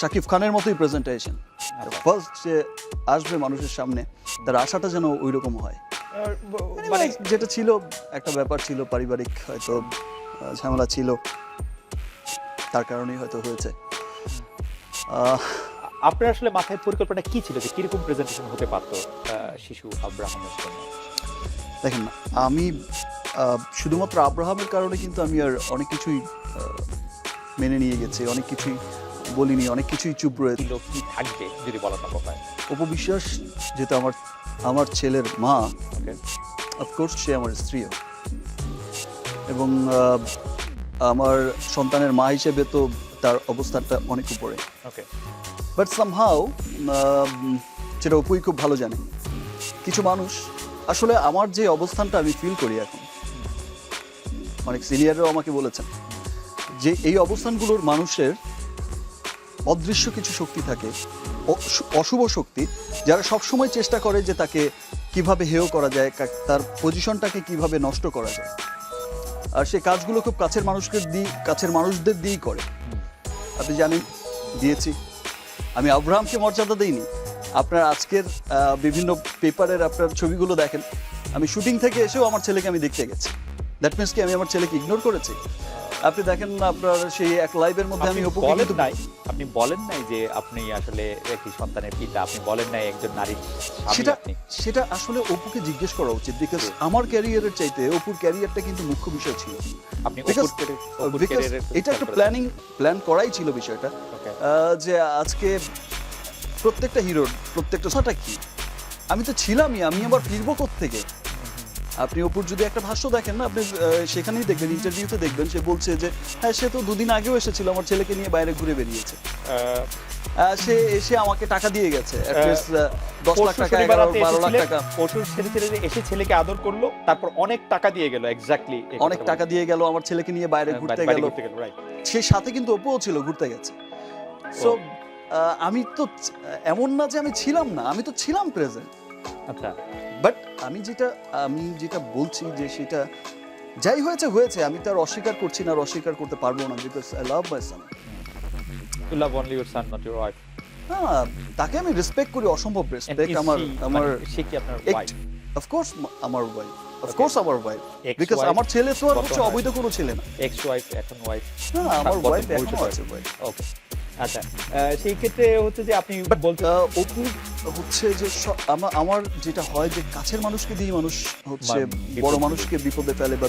শাকিব খানের মতোই presentation first যে আসবে মানুষের সামনে তার আশাটা যেন ওই রকম হয় মানে যেটা ছিল একটা ব্যাপার ছিল পারিবারিক হয়তো ঝামেলা ছিল। তার কারণেই হয়তো হয়েছে। আপনার আসলে মাথায় পরিকল্পনা কি ছিল যে কীরকম প্রেজেন্টেশন হতে পারতো শিশু আব্রাহামের জন্য? দেখেন আমি শুধুমাত্র আব্রাহামের কারণে কিন্তু আমি আর অনেক কিছুই মেনে নিয়ে গেছে অনেক কিছুই বলিনি অনেক কিছুই চুপ রয়েছে। কি থাকবে যদি বলা সম্ভব হয়? অপবিশ্বাস যেহেতু আমার আমার ছেলের মা অফকোর্স সে আমার স্ত্রীও। এবং আমার সন্তানের মা হিসেবে তো তার অবস্থাটা অনেক উপরে। ওকে বাট সামহাও যেটা অপুই খুব ভালো জানে কিছু মানুষ আসলে আমার যে অবস্থানটা আমি ফিল করি এখন অনেক সিনিয়ররাও আমাকে বলেছেন যে এই অবস্থানগুলোর মানুষের অদৃশ্য কিছু শক্তি থাকে অশুভ শক্তি, যারা সবসময় চেষ্টা করে যে তাকে কীভাবে হেয় করা যায় তার পজিশনটাকে কীভাবে নষ্ট করা যায়। আর সে কাজগুলো খুব কাছের মানুষকে দিই কাছের মানুষদের দিয়েই করে। আপনি জানেন, দিয়েছি। আমি আব্রাহামকে মর্যাদা দিইনি। আপনার আজকের বিভিন্ন পেপারের আপনার ছবিগুলো দেখেন। আমি শুটিং থেকে এসেও আমার ছেলেকে আমি দেখতে গেছি। দ্যাট মিনস কি আমি আমার ছেলেকে ইগনোর করেছি? আপনি দেখেন না আপনার সেই এক লাইভের মধ্যে আমি বলেন নাই আপনি বলেন নাই যে আপনি আসলে একটি সন্তানের পিতা আপনি বলেন নাই একজন নারী সেটা সেটা আসলে অপুকে জিজ্ঞেস করা উচিত বিকজ আমার ক্যারিয়ারের চাইতে অপুর ক্যারিয়ারটা কিন্তু মুখ্য বিষয় ছিল। আপনি এটা একটা প্ল্যানিং প্ল্যান করাই ছিল বিষয়টা। যে আজকে প্রত্যেকটা হিরোর প্রত্যেকটা কথাটা কি? আমি তো ছিলামই আমি আবার ফিরবো থেকে আপনি অপুর যদি একটা ভাষ্য দেখেন না আপনি সেখানেই দেখবেন ইন্টারভিউতে দেখবেন সে বলছে যে হ্যাঁ সে তো দুদিন আগেও এসেছিল আমার ছেলেকে নিয়ে বাইরে ঘুরে বেরিয়েছে। সে এসে আমাকে টাকা দিয়ে গেছে দশ লাখ টাকা বারো লাখ টাকা। পরশু ছেলে ছেলে এসে ছেলেকে আদর করল তারপর অনেক টাকা দিয়ে গেল এক্স্যাক্টলি অনেক টাকা দিয়ে গেল আমার ছেলেকে নিয়ে বাইরে ঘুরতে গেল। ঘুরতে গেল সে সাথে কিন্তু অপুও ছিল ঘুরতে গেছে। সো আমি তো এমন না যে আমি ছিলাম না আমি তো ছিলাম প্রেজেন্ট আচ্ছা। বাট আমি যেটা আমি যেটা বলছি যে সেটা যাই হয়েছে হয়েছে। আমি তার অস্বীকার করছি না আর অস্বীকার করতে পারব না because I love my son you love only son not your wife হ্যাঁ তাকে আমি রেসপেক্ট করি অসম্ভব রেসপেক্ট আমার আমার মানে সে কি আপনার ওয়াইফ আমার ওয়াইফ আমার ওয়াইফ বিকজ আমার ছেলে তো আর হয়? অবৈধ কোনো ছেলে না। এক্স ওয়াইফ এখন ওয়াইফ না আমার ওয়াইফ এখনও? আছে ওয়াইফ ওকে আচ্ছা আহ, সেই ক্ষেত্রে হচ্ছে যে আপনি বলতে অপু হচ্ছে যে আমার যেটা হয় যে কাছের মানুষকে দিয়ে মানুষ হচ্ছে বড় মানুষকে বিপদে ফেলে বা